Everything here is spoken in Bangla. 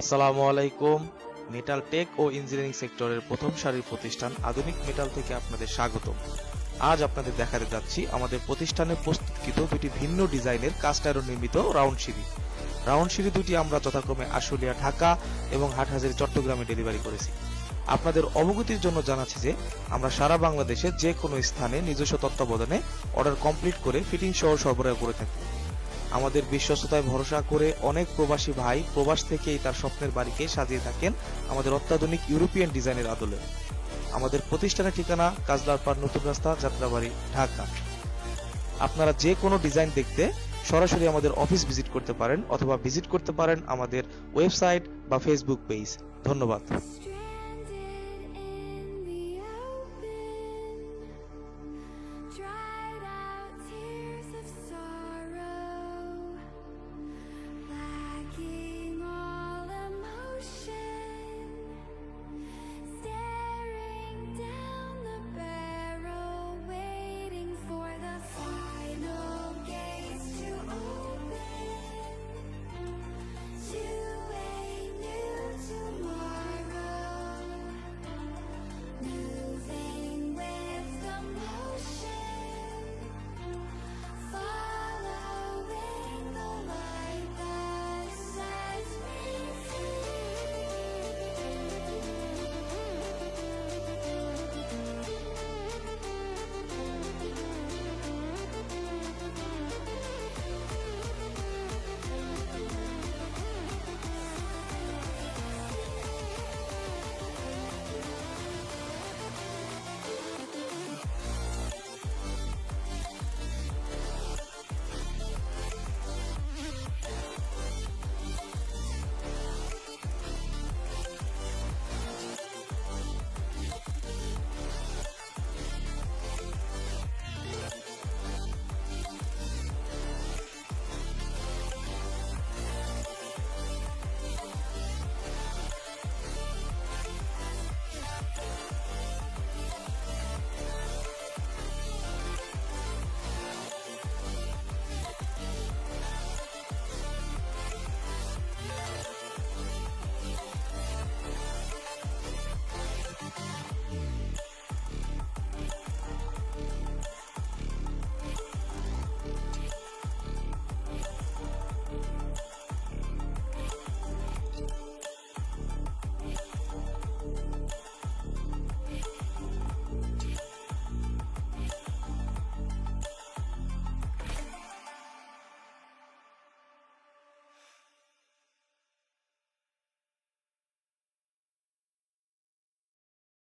আসসালামু আলাইকুম। মেটাল টেক ও ইঞ্জিনিয়ারিং সেক্টরের প্রথম সারির প্রতিষ্ঠান আধুনিক মেটাল থেকে আপনাদের স্বাগত আজ আপনাদের দেখাতে যাচ্ছি আমাদের প্রতিষ্ঠানে প্রস্তুতকৃত দুটি ভিন্ন ডিজাইনের কাস্ট আয়রন নির্মিত রাউন্ড সিঁড়ি। রাউন্ড সিঁড়ি দুটি আমরা যথাক্রমে আশুলিয়া, ঢাকা এবং হাটহাজারী, চট্টগ্রামে ডেলিভারি করেছি। আপনাদের অবগতির জন্য জানাচ্ছি যে, আমরা সারা বাংলাদেশে যে কোনো স্থানে নিজস্ব তত্ত্বাবধানে অর্ডার কমপ্লিট করে ফিটিং সহ সরবরাহ করে থাকি। আমাদের বিশ্বস্ততায় ভরসা করে অনেক প্রবাসী ভাই প্রবাস থেকেই তার স্বপ্নের বাড়িকে সাজিয়ে থাকেন আমাদের অত্যাধুনিক ইউরোপিয়ান ডিজাইনের আদলে। আমাদের প্রতিষ্ঠানের ঠিকানা কাজলারপাড় নতুন রাস্তা, যাত্রাবাড়ি, ঢাকা। আপনারা যে কোনো ডিজাইন দেখতে সরাসরি আমাদের অফিস ভিজিট করতে পারেন অথবা ভিজিট করতে পারেন আমাদের ওয়েবসাইট বা ফেসবুক পেজ। ধন্যবাদ।